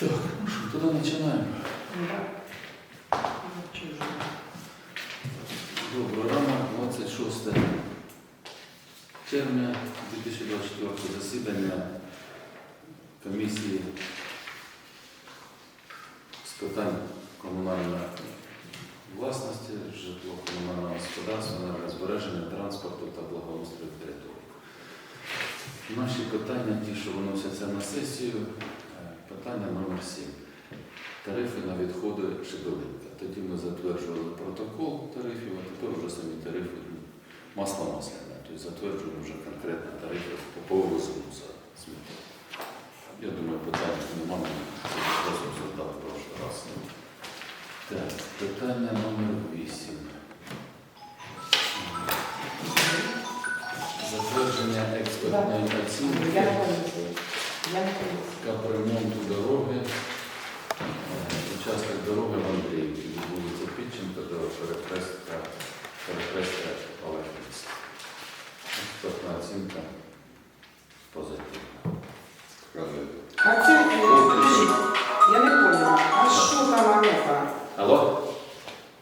Так, ну що, тоді починаємо. Доброго ранок, 26 червня 2024 засідання комісії з питань комунальної власності, житлово-комунального господарства, енергозбереження, транспорту та благоустрою території. Наші питання, ті, що виносяться на сесію, питання номер 7. Тарифи на відходи Шибелинка. Тоді ми затверджували протокол тарифів, а тепер вже самі тарифи масло масляне. Тобто затверджуємо вже конкретно тарифи по повозу за сміття. Я думаю, питання немає, ми просто обсуждали в прошлый раз. Так, питання номер 8. Затвердження експертної Я оцінки капремонту дороги, е, участок дороги в Андріївці, від вулиці Підченка до перехрестка, перехрестка Олегівська. Експертна оцінка позитивна. А це, е, я не поняла, а що там Анета? Алло?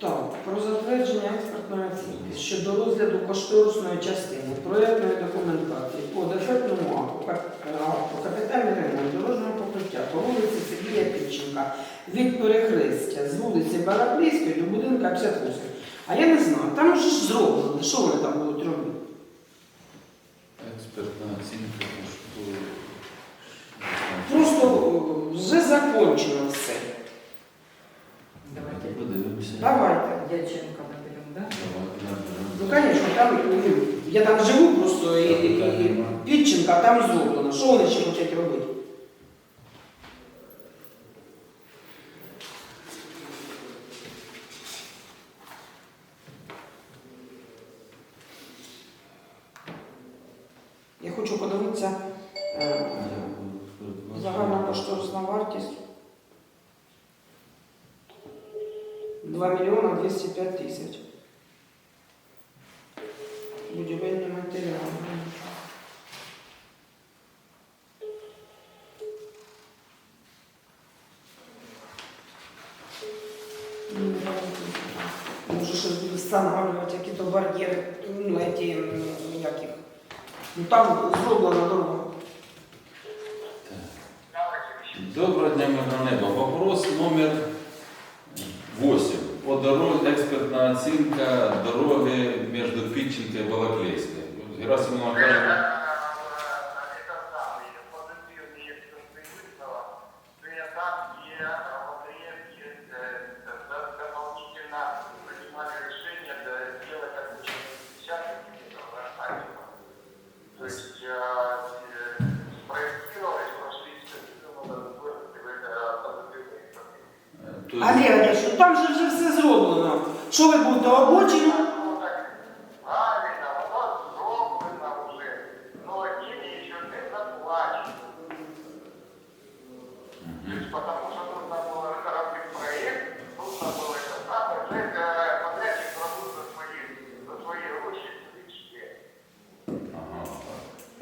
Там, про затвердження експертної оцінки щодо розгляду кошторисної частини проєктної документації по дефектному акту по вулиці Сергія Піченка від перехрестя з вулиці Бараклійської до будинка 58. А я не знаю, там вже ж зроблено, що вони там будуть робити? Експертна оцінка. Просто е, вже закончено все. Давайте Давайте подивимося. Давайте. Дяченко наберем, да? Давайте Ну, звісно, там ну, я там живу просто і, і, і. Підченка, там зроблено. Що вони ще хочуть робити? 25 тисяч. Будівельні матеріали. Може ну, щось буде встановлювати, які то бар'єри, ну, які ніяких. Ну там зроблена дорога. Доброго дня, мирного небо. Вопрос номер 8. По дорозі оцінка дороги між Підченка і Балаклейською. Герасимова каже,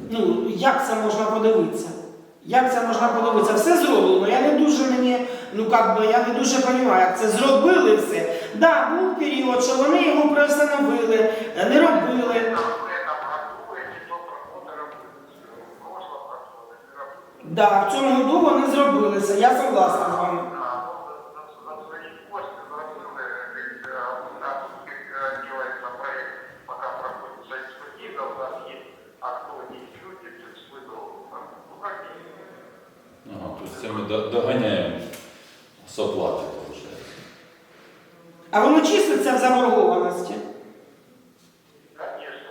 Ну, як це можна подивитися? Як це можна подивитися? Все зроблено. Я не дуже мені, ну как би, я не дуже розумію, як це зробили все. Да, був період, що вони його приостановили, не робили. В этом году эти то проходы работают, в прошлом прошлом эти работают. Да, в цьому году вони зробилися, я согласна А воно числиться в заборгованості. Конечно.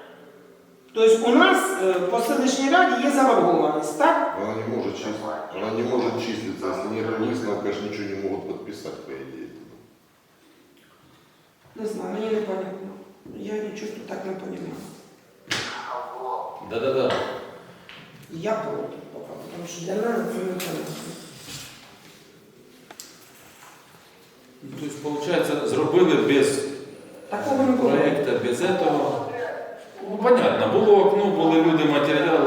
Тобто у нас е, по селищній раді є заборгованість, так? Она не может числиться. Она не может числиться, если нет выставок, конечно, ничего не могут подписать, по идее. Не знаю, мені не понятно. Я нічого тут так не розумію. А вот. Да-да-да. Я проти поки, тому що для мене це не понятно. Тобто, виходить, зробили без Проекту, без цього. Ну, понятно, було окно, були люди, матеріали.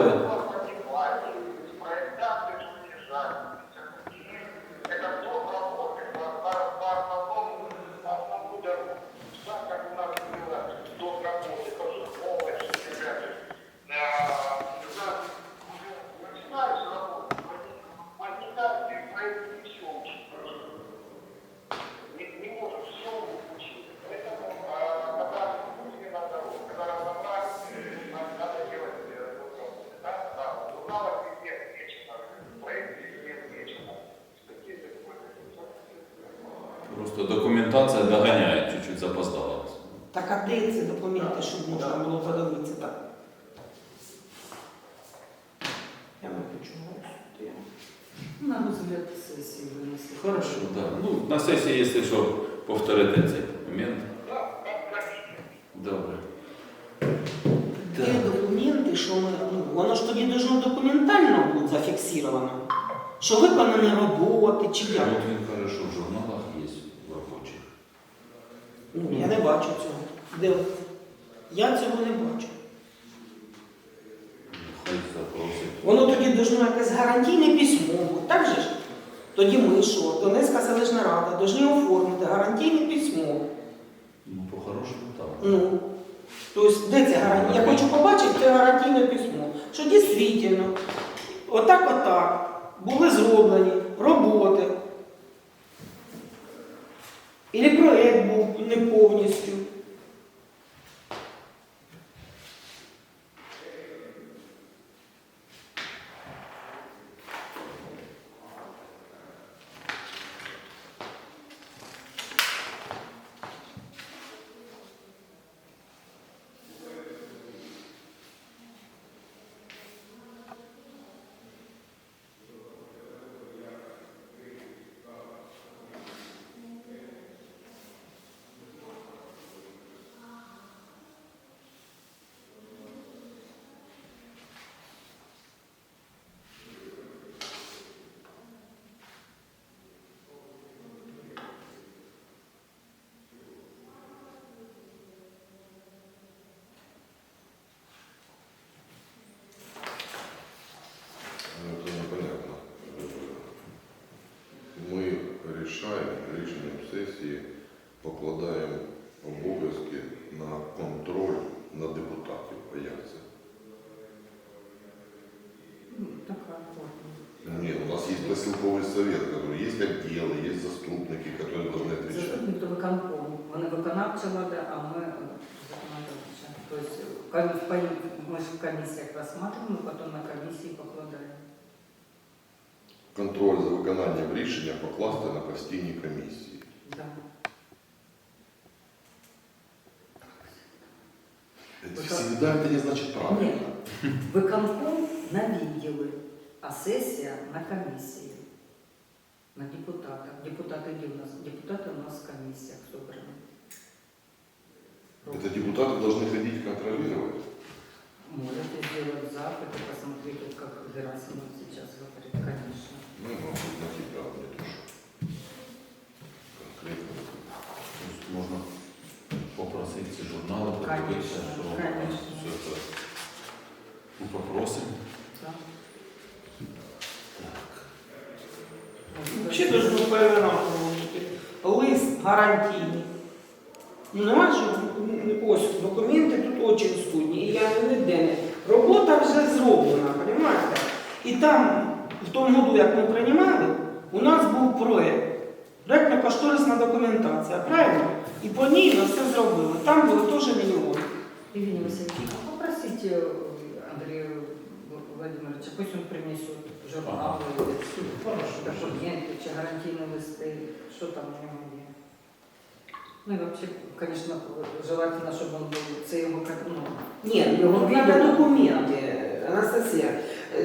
Просто документація доганяє, чуть-чуть запоздала. Так а де ці документи, щоб можна було подивитися так? Я не хочу голосувати. На розгляд сесії винесли. Хорошо, да. Ну, на сесії, якщо що, повторити цей момент. Добре. Де Так. документи, що ми, ну, воно ж тоді должно документально бути зафіксировано. Що виконані роботи чи як. От він каже, що в журналах є. Ну, я не бачу цього. Де? Я цього не бачу. Воно тоді должно якесь гарантійне письмо так же ж? Тоді ми що? Донецька селищна рада повинні оформити гарантійне письмо. Ну, по-хорошому так. Ну, тобто, де це гарантія? Я хочу побачити це гарантійне письмо, що дійсно, отак, отак, були зроблені роботи. Ілі проєкт був не повністю. Тобто ком- в пані- ми ж в комісіях розсматриваємо, потім на комісії покладаємо. Контроль за виконанням рішення покласти на постійні комісії. Да. Это всегда это не значит правильно. Ні, виконком на відділи, а сесія на комісії. На депутатах. Депутати де у нас? Депутати у нас в комісіях собрані. Это депутаты должны ходить контролировать. Можете сделать запад и посмотреть, вот как Герасимов сейчас говорит, конечно. Ну, может, на тебя не то, что конкретно. Тобто можна попросити ці журнали, подивитися, Конечно, що конечно. все це. Ну, попросимо. Да. Так. Взагалі должно перевернути лист гарантійний. Ну, нема ж ось документи тут дуже скудні. І я ніде не. Робота вже зроблена, розумієте? І там, в тому году, як ми приймали, у нас був проєкт. Проєктно-кошторисна документація, правильно? І по ній ми все зробили. Там були теж мільйони. Евгений Васильевич, а попросите э, Андрея Владимировича, пусть он принесет журналы, Хорошо, документы, чи гарантийные листы, что там у него есть. Ну и вообще, конечно, желательно, чтобы он был, це його, как, ну, Ні, Його ну, треба документи, Анастасія.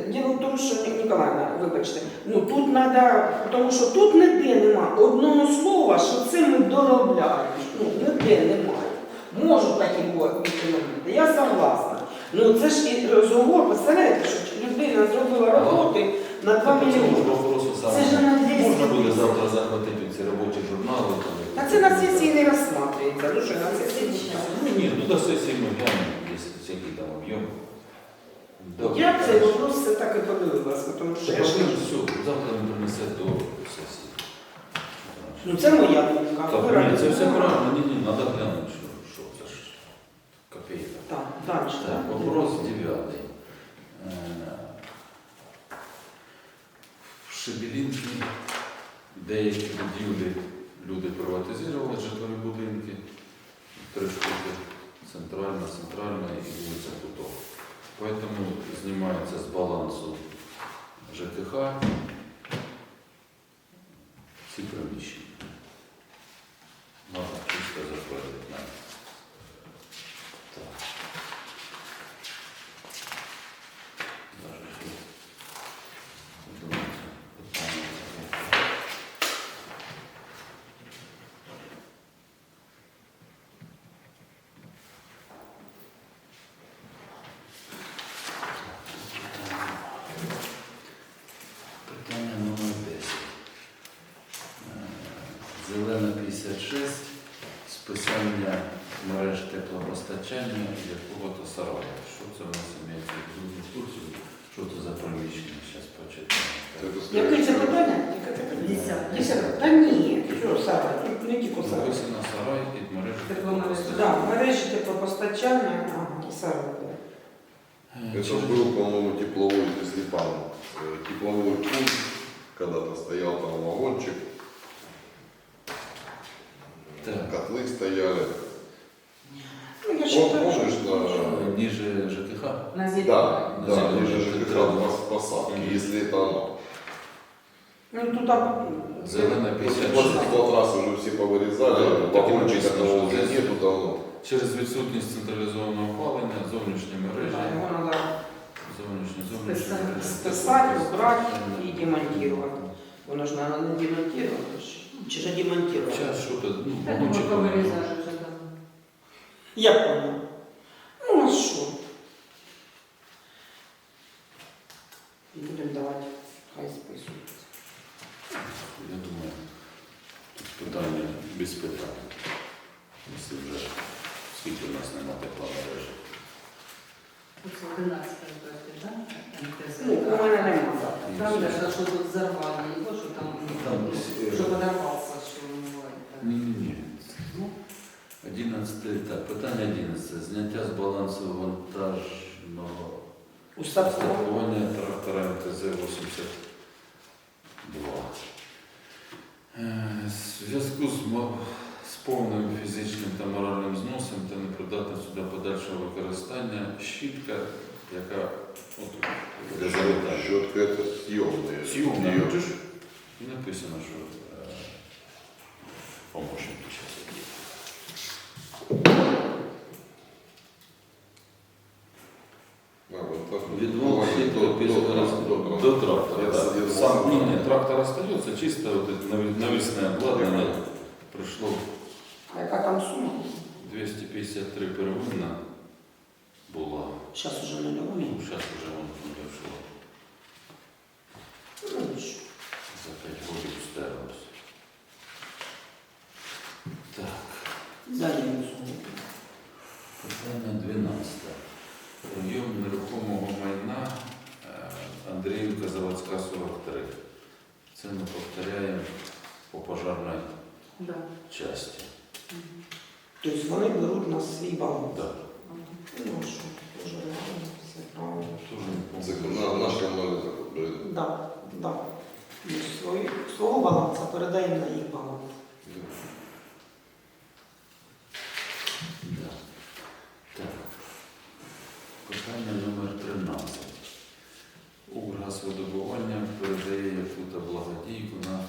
Діло в тому, що Ніколаївна, вибачте, ну тут треба, тому що тут ніде нема одного слова, що це ми доробляємо. Ну, ніде немає. Можуть такі бути моменти, я согласна. Ну це ж і розговор, представляєте, що людина зробила роботи на 2 Так, по цьому ж мільйони. Це ж на 200 Можна буде завтра захватити ці робочі журнали. Та це на сесії не розсматривається. Ну що на сесії? Ну ні, ну до сесії ми глянемо, якщо який там об'єм. Добре. Я цей вопрос все так і подивилася, тому що я ж ж все, завтра він принесе до сесії. Ну це моя думка. Так, ні, це все правильно, ні, ні, треба глянути, що, що це ж копійка. Так, далі. Так, вопрос дев'ятий. Е, В Шебелінці деякі будівлі люди приватизували житлові будинки, три штуки центральна, центральна і вулиця Кутова. Поэтому знімається з балансу ЖКХ всі приміщення. Можна чисто затвердити навіть. 56, списання мереж теплопостачання якого-то сараю. Що це у нас імеється в виду? в курсі? Що це за приміщення? Зараз почитаємо. Это Яке це скорее- питання? Яке це питання? Десяте. Десяте. Та ні, що сарай, тут не тільки сарай. Написано сарай під мережі Тепломережі. Да, мережі теплопостачання, ага, і сарай. да. Е, Это через- был, по-моему, тепловой, если там э, тепловой пункт, когда-то стоял там вагончик, Так. котлы стояли. Ну, я Пом- считаю, Помнишь, що... на... Ніже ЖКХ. На зелень. Да, На да, зеленом ниже это ЖКХ правда. пос- посадки, Мгм. если это оно. Ну, тут там... Зелена Вот 56. в тот раз уже все повырезали, Да, так и вагончика написано, того что уже здесь- нету давно. Через відсутність централізованого опалення, зовнішні мережі, Да, Його треба зовнішні зовнішні Списати. мережі. списати, убрати і демонтувати. Воно ж, мабуть, не демонтувати. ж. Чи ж демонтувати? Сейчас что-то, ну, Так, вагончик. ми повирізали вже там. Я понял. Ну, а що? Будемо давати, хай списують. Я думаю, тут питання без питань. Якщо вже скільки в нас нема тепла мережі. Це 11 проєктів, так? Ну, у мене немає. Там же, що тут взорвали його, що там, Там, ну, е, що подорвався, що буває. Ні, ні, ні. 11, так, питання 11. Зняття з балансу вантажного Устаткування. Страхування трактора МТЗ-82. Е, В зв'язку з, мо- з повним фізичним та моральним зносом та непридатністю для подальшого використання щітка, яка от, для завітання. Щетка это съемная. Зйомна, Её- ну, ж і написано, що е, помощник Андріївка заводська 43. Це ми повторяємо по пожарній Да. часті. Тобто вони беруть на свій баланс. Так. Ну, що? Дуже реально, все правильно. Тоже Це на- помню. наш комунальний заклад. Да, да. Ми свої, свого балансу передаємо на їх баланс. Да. Так. Питання номер 13. Укргазвидобування передає яку-то благодійку на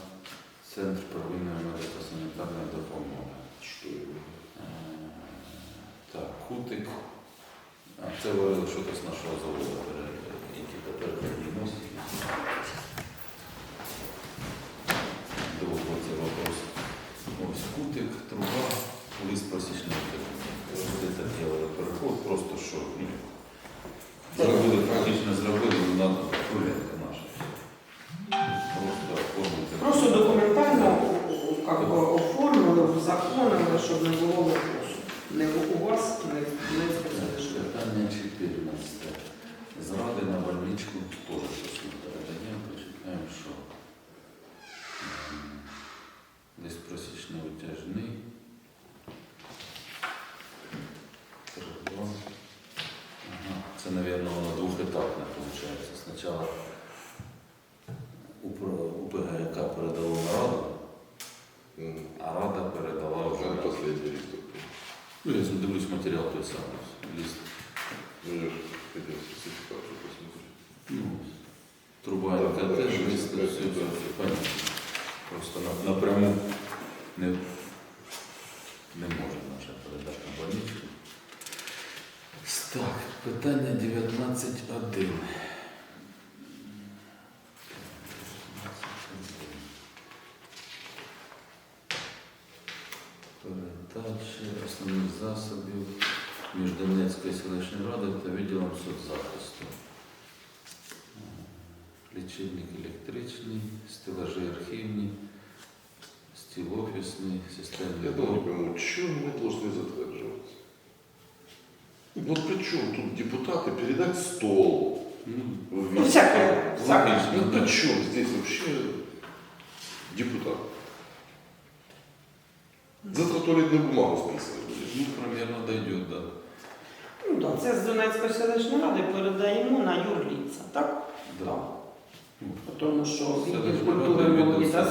Центр первинної медико-санітарної допомоги. Що это? Е, Так, Кутик. А це говорили, що це з нашого заводу, пере- які тепер переносять. Довго це вопрос. Ось Кутик, труба, лист просічний. Ось це делали переход, просто що ну, зробили, фактично зробили на курятка наша. Просто оформити. Просто документально как би, оформили, узаконили, щоб не було вопросу. Не у вас, не, не в спеціалістів. Питання 14. Зради на больничку теж щось не передаємо, почекаємо, що десь просічний витяжний. Кордон. Ага. Це, мабуть, воно двохетапне виходить. Спочатку УПГК передало на раду, а рада передала вже. Лист. Ну, я дивлюсь матеріал той самий. Ліст. Ну, я же хотел спецификацию посмотреть. Ну, труба Да, яка да, теж щось лист, таке, все, все, да. все, понятно. Просто на- напряму не, не може наша передати на больничку. Так, питання 19.1. Передача основних засобів між Донецькою селищною радою та відділом соцзахисту. Лічильник електричний, стелажі архівні, стіл офісний, системний Я блок. тоже не пойму, чего мы должны затвердживать? Ну при чем тут депутаты передать стол? Ну, в Ну, виде- всякое, всякое. Ну при чем здесь вообще депутат? Завтра туалетную бумагу списывать будет. ну, примерно дойдет, да. Ну так, це з Донецької селищної ради передаємо на юрліца, так? да. Так. Тому що відділ культури молоді та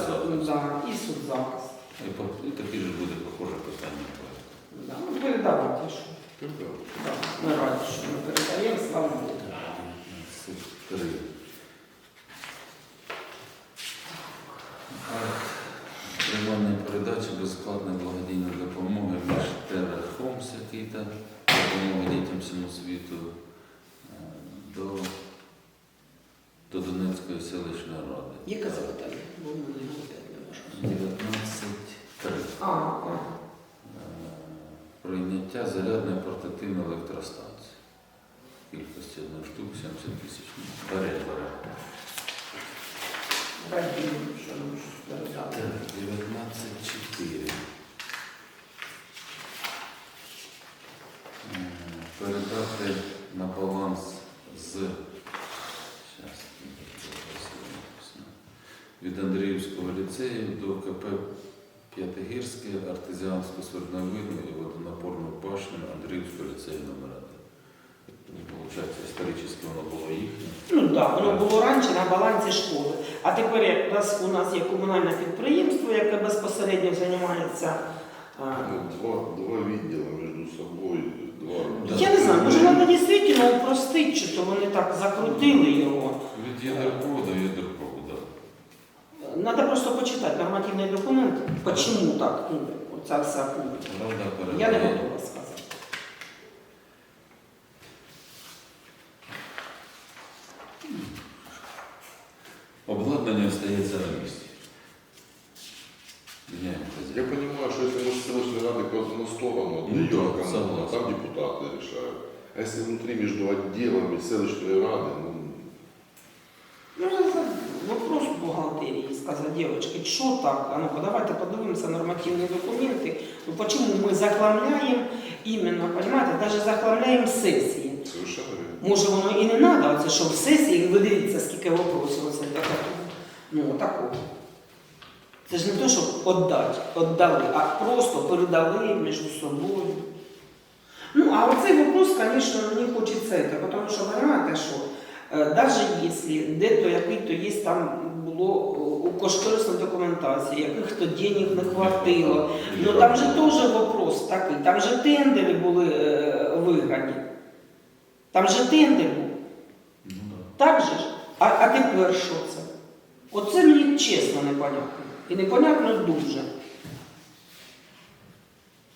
і соцзахист. І, по- і таке ж буде похоже питання. Да, ну, передавати що. Да, ми раді, що ми передаємо, слава Богу. 23. Приймання передачі безплатної благодійної допомоги між Терра Хомс, який та допомога дітям всьому світу е, до, Донецької селищної ради. Яке запитання? Бо ми не опять не можемо. 19.3. А, а. Е, Прийняття зарядної портативної електростанції. Кількості одної штук 70 тисяч. Бере, бере. Що нам. Так, 19.4. Е, Передати на баланс з від Андріївського ліцею до КП П'ятигірське артезіанську свердловину і водонапорну башню Андріївського ліцею номер 1. Получається, історично воно було їхнє. Ну так, воно було раніше на балансі школи. А тепер якраз у нас є комунальне підприємство, яке безпосередньо займається. Ну, Два, два видела между собой, два... Да. Я не знаю, може треба дійсно упростити, чи то вони так закрутили його. Від ядерпроводу до ядерпроводу. Треба просто почитати нормативний документ, чому так, ну, оця вся пункт. Рада Я не передає. готова сказати. Обладнання остається на місці. Міняємо Я хазяїна. понимаю, что если мы с селочной рады куда-то на сторону Ну отдаем да, кому-то, согласен. там депутаты решают. А если внутри между отделами селочной рады, ну, Ну, дівчатки, що так? А ну давайте подивимося нормативні документи. Ну, чому ми захламляємо іменно, понимаете, навіть захламляємо сесії. совершенно верно. Може воно і не треба, це що в сесії, ви дивіться, скільки вопросів оце для такого. Ну, такого. Це ж не те, щоб віддати, віддали, а просто передали між собою. Ну, а оцей вопрос, звісно, мені хочеться, тому що, розумієте, що навіть якщо де-то який-то є там було у кошторисній документації, яких-то денег не хватило, ну там же теж вопрос такий, там же тендери були е, виграні. Там же тендер був. Ну. Так же ж? А, а тепер що це? Оце мені чесно непонятно. І непонятно дуже.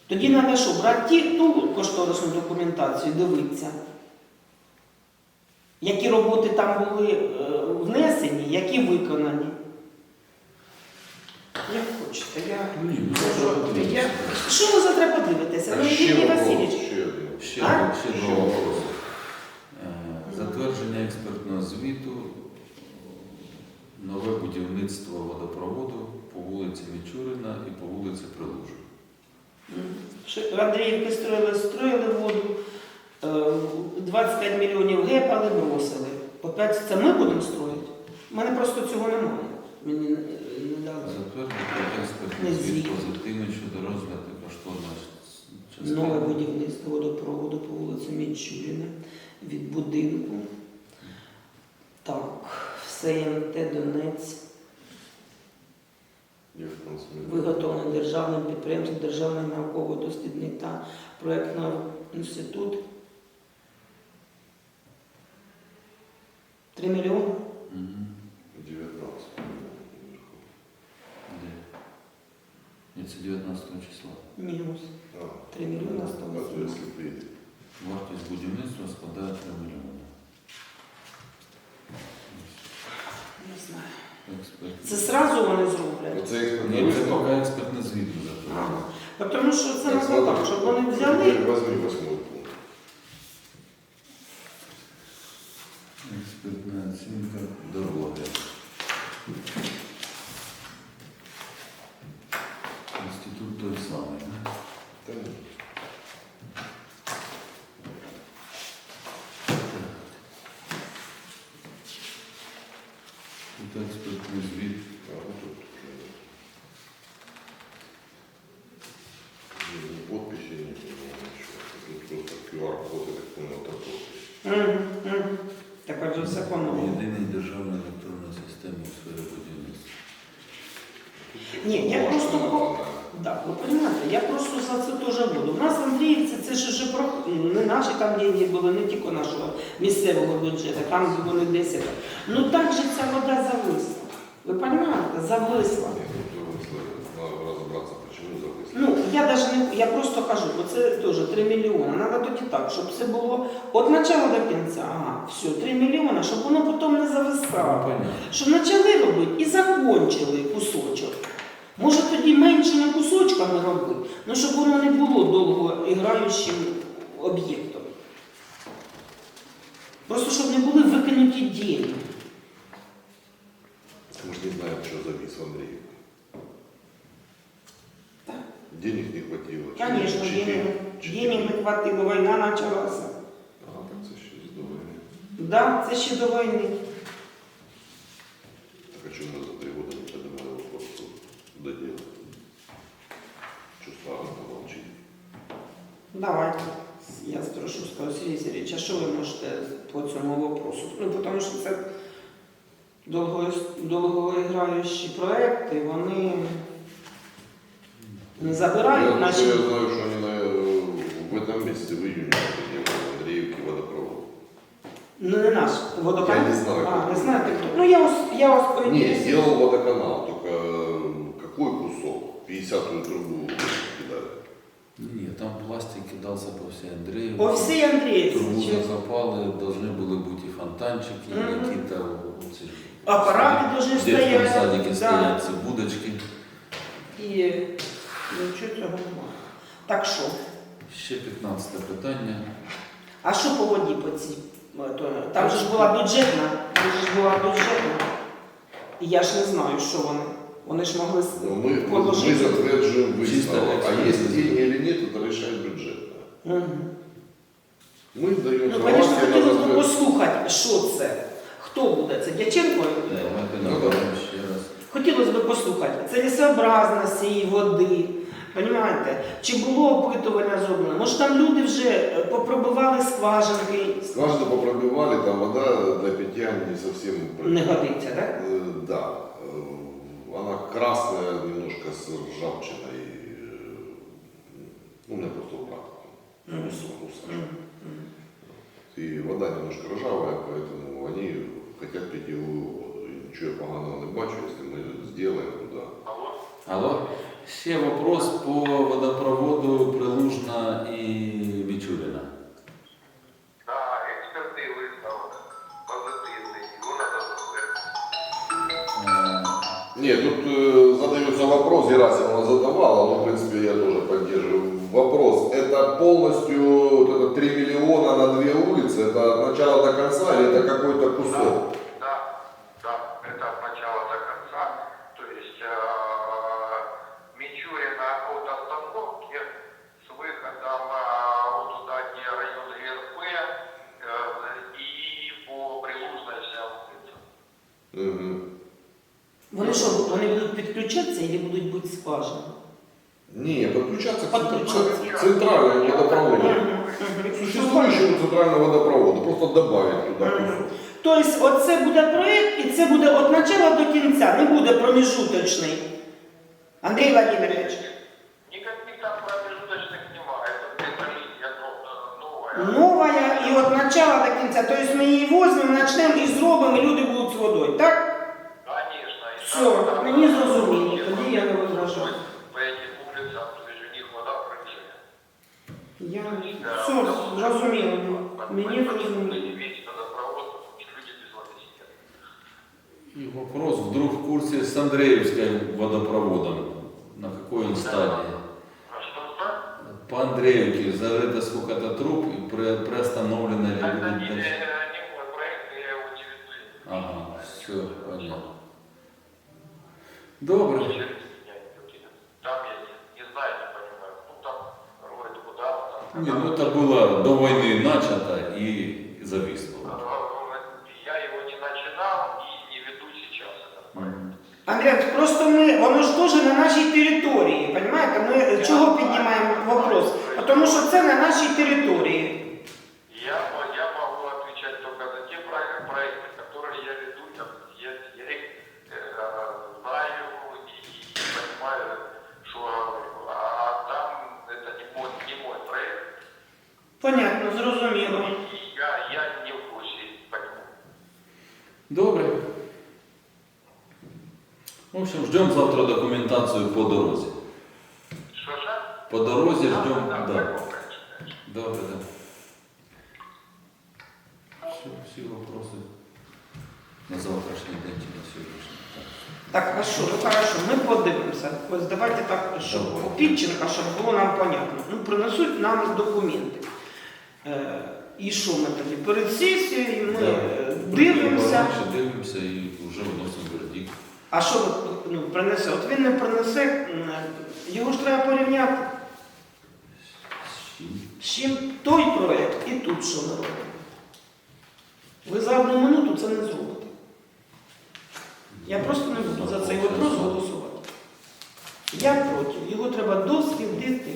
Тоді треба що, брати ті, ту кошторисну документацію, дивитися. Які роботи там були е, внесені, які виконані. Хочете, я. Ні, ну, Можу, треба подивитися. я... Що ви завтра подивитеся? Ну, ще Євгеній Васильович. ще один. Ще, А? ще Ще два вопрос. Е, Затвердження експертного звіту, нове будівництво водопроводу по вулиці Мічурина і по вулиці Прилужа. Що Андріївки строїли, строїли воду, е, 25 мільйонів гепали, бросили. Опять це ми будемо строїти? У мене просто цього немає. Мені. Затвердити експертний звіт звіт. позитивний щодо розгляду коштовної частини. Нове будівництво водопроводу по вулиці Мічуріна від будинку. Так, все МТ Донець. Виготовлений державним підприємством Державний науково-дослідний та проєктний інститут. 3 мільйони? Ні, це 19 числа. Мінус. А, 3 мільйони а то осталось. если приедет. Вартість будівництва складає 3 мільйони. Не знаю. Експертний. Це зразу вони зроблять. Оце експертний Ні, це висновок. поки експертний звіт не затверджений. Ага. Тому що це Так, треба так, щоб вони взяли. Теперь возьми восьмой пункт. Експертна оцінка дороги. інститут той самий, так? Так. Тут експертний звіт. Подписи нічого, тут QR-код електронного такого. Так отже законно. Єдиний державна електронна система в сфері будівництва. Ні, я просто по- Да, ви розумієте, я просто за це теж буду. У нас в Андріївці це ж вже про ну, не наші там деньги були, не тільки нашого місцевого бюджету, там були 10. Ну так же ця вода зависла. Ви розумієте? Зависла. Ну. Ну, я даже не я просто кажу, бо це теж 3 мільйони. Треба тоді так, щоб все було від початку до кінця. Ага, все, 3 мільйони, щоб воно потім не Ну, зависало. понятно. Що почали робити і закончили кусочок. Може тоді меншими кусочками робити, ну щоб воно не було довго іграючим об'єктом. Просто щоб не були викинуті деньги. Мы же не знаем, что завис в Андреевке. Да. Денег не хватило. Звісно, Четыре- денег, четыре. денег не хватило, війна почалася. А, так це ще з до війни. Да, це ще до війни. Так а чому ми Давайте. Я спрошу, скажу, Сергій Сергійович, а що ви можете по цьому вопросу? Ну, тому що це довго, довгоіграючі проекти, вони не забирають я, наші. я знаю, что они на, э, в этом месяце, в июне, делали в Андреевке водопровод. Ну, не наш водоканал. Я не знаю, А, какой. не знаєте хто? Ну, я вас, я вас Не, поінтересую. сделал водоканал, только э, какой кусок? 50-ю трубу кидали. Ні, там пластик кидався по всій Андреївці. По всій Андріївці. закопали, должны були бути і фонтанчики, Мгм. які-то ці Апарати садики- должны в садике да. стоять ці будочки. І нічого цього немає. Так що? Ще 15 питання. А що по воді по цій? е, Там же ж була бюджетна, там же ж була бюджетна. І я ж не знаю, що вони. Вони ж могли с- Но мы, мы положити. затвердживаем Чисто выставок. А экспертиза. есть деньги или нет, это решает бюджет. Мгм. Мы даем Ну, звісно, согласие на хотілося б затверждение. послухати, що це. Хто буде? Це Дяченко? Давайте Ну, наберемо ще раз. Хотілося б послухати. Це лісообразність цієї води. Понімаєте? Чи було опитування зроблено? Може там люди вже е, попробували скважинки, Скважину попробивали, там вода для питья не совсем... не годиться, так? Э, Да. Э, Она красная, немножко с ржавчиной. э, Ну, у меня просто брат. Мгм. Кусок, кусок. Мгм. Мгм. И вода немножко ржавая, поэтому они хотят питьевую воду. И ничего я поганого не бачу, если мы сделаем туда. Алло? Алло. Ще вопрос по водопроводу Прилужна і Мічуріна. Е, Нет, тут э, задается вопрос, Герасимова задавала, но в принципе я тоже поддерживаю. Вопрос, это полностью вот это 3 миллиона на две улицы, это от начала до конца или это какой-то кусок? не буде проміжуточний. Андрій Владимирович, Никаких там промежуточных нема, это предложение новое. нова і від початку до кінця. Тобто ми її візьмемо, почнемо і зробимо, і люди будуть з водою, так? Конечно. и Все, там- там- мені зрозуміло, тоді я не возражаю. По этим улицам, то есть у них вода пробежит. Я все зрозуміло. Мені зрозуміло. І вопрос, вдруг в курсі з Андреївським водопроводом. На какой он стадии? А что что? По Андреевке зарыто сколько-то труб и при- приостановлено ли Это будет не, дальше? не мой проект, я его не веду. Ага, все, понятно. Добре. Не через меня никакие. Там я не, не знаю, не понимаю. Ну там роют куда там. Не, ну это было до войны начато и зависло. Андрій, просто ми, воно ж теж на нашій території, розумієте? Ми чого піднімаємо вопрос? Тому що це на нашій території. Я, мо- я могу отвечать только за те проекты, проекты которые я веду, там, я, я их э, знаю и понимаю, что говорю. А там это не мой, не мой проект, Понятно, зрозуміло. Общем, ждем завтра документацию по дорозі. Что же? По дорозі ждем, Да. Добре, да. Все, всі вопроси на завтрашній день чи на сьогоднішній. Так. Так, що, ну хорошо, ми подивимося. Ось давайте так, щоб у Підченка, щоб було нам понятно. Ну, принесуть нам документи. Е, і що ми тоді? Перед сесією ми Да. е, дивимося. Раніше дивимося і вже виносимо вердикт. А що ну, принесе? От він не принесе, його ж треба порівняти. З чим? Той проєкт і тут що ми робимо. Ви за одну минуту це не зробите. Я просто не буду за цей вопрос голосувати. Я проти. Його треба дослідити.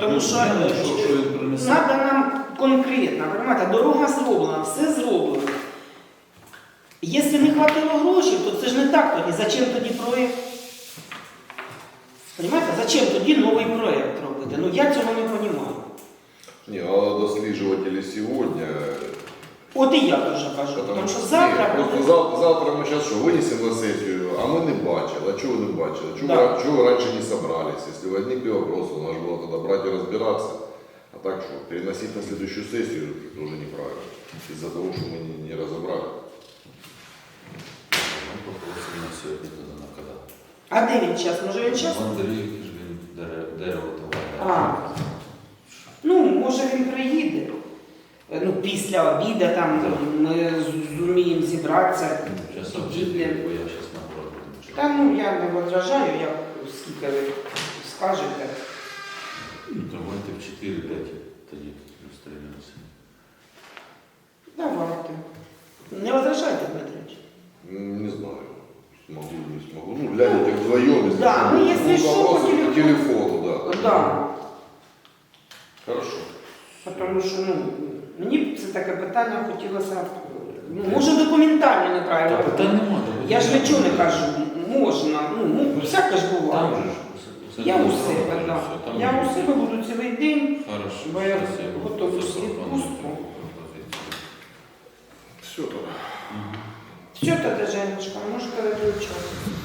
Тому що, Ну, він нам конкретно, понимаете, дорога зроблена, все зроблено. Якщо не хватило грошей, то це ж не так тоді. Зачем тоді проєкт? Понимаете, зачем тоді новий проєкт робити? Ну я цього не розумію. Не, а дослеживатели сегодня От і я теж кажу, тому що завтра Ні, просто буде- завтра, завтра ми зараз що, винесемо на сесію, а ми не бачили. А чого ви не бачили? Чого, Да. ви- чого ви раніше не собрались? Если возникли вопросы, надо же было тогда брать и разбираться. А так что, переносить на следующую сессию тоже неправильно. Из-за того, что мы не, не разобрали. Попросимо на сьогодні тоді на. А де він час? Може він час? В Андріївці ж він дерево, дерево товарне. А. Ну, може він приїде. Е, Ну, після обіду там ми зуміємо зібратися. Зараз обчити, бо я зараз наоборот буду Та ну я не возражаю, як скільки ви скажете. Ну, Давайте в 4-5 тоді зустрінемося. Давайте. Не возражайте, Дмитрич. М, Не знаю. Смогу, не смогу. Ну, глянете вдвоем. если Да, что, ну, если что, по телефону. телефону, да. Да. Хорошо. Тому що ну, мені б це таке питання хотілося. Ну, може документально неправильно. Та питань немає. Я ж нічого не кажу. Можна. Ну, ну всяке ж Там же ж усе- Я у себе, все, да. там Я у себе буду цілий день. Хорошо. бо я спасибо. готовлюсь Все відпустку. Все тогда. Все тоді, Женечка, можете виключати.